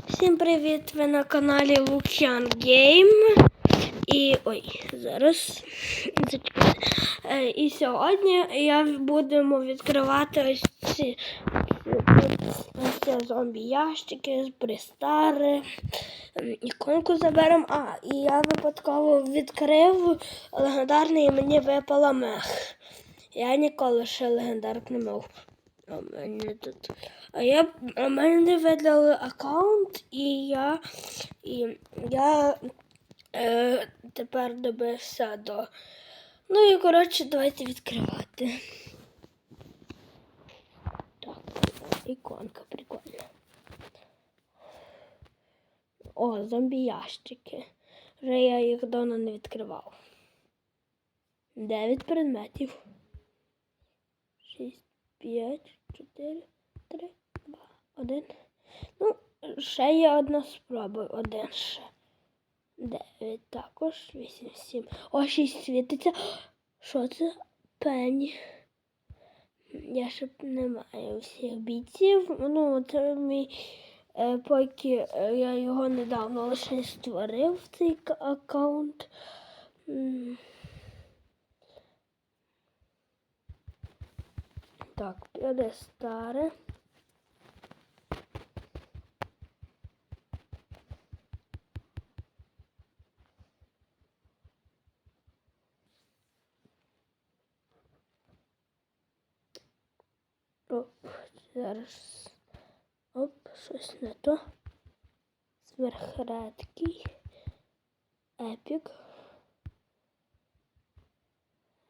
Всім привіт! Ви на каналі Лук'ян Гейм. І ой, зараз. Е, І сьогодні я будемо відкривати ось ці, ось ці зомбі ящики пристари. Іконку заберемо. А, і я випадково відкрив легендарний і мені випала мех. Я ніколи ще легендарок не мав. А мене тут. А я а мене видали аккаунт, і я, і я е, тепер добився до. Ну і коротше, давайте відкривати. Так, іконка прикольна. О, зомбі ящики. Вже я їх давно не відкривав. Дев'ять предметів. Шість, п'ять, чотири, три, два, один. Ну, ще є одна спроба. Один ще. Дев'ять також. Вісім, сім. О, шість світиться. Що це? Пені. Я ще не маю всіх бійців. Ну, це мій. Е, поки я його недавно лише створив цей аккаунт. Так, піде старе. Оп, зараз. Оп, щось не то. Сверхредкий. Епік.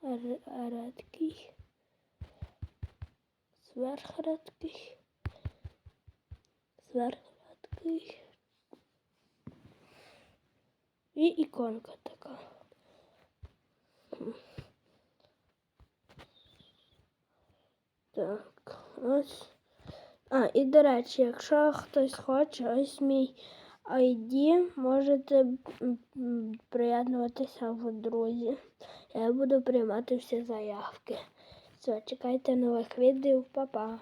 Р- Редкий. Сверхредкий. Сверхредкий. І іконка така. Так, ось. А, і до речі, якщо хтось хоче, ось мій ID, можете приєднуватися в друзі. Я буду приймати всі заявки. Все, чекайте нових відео, Па-па.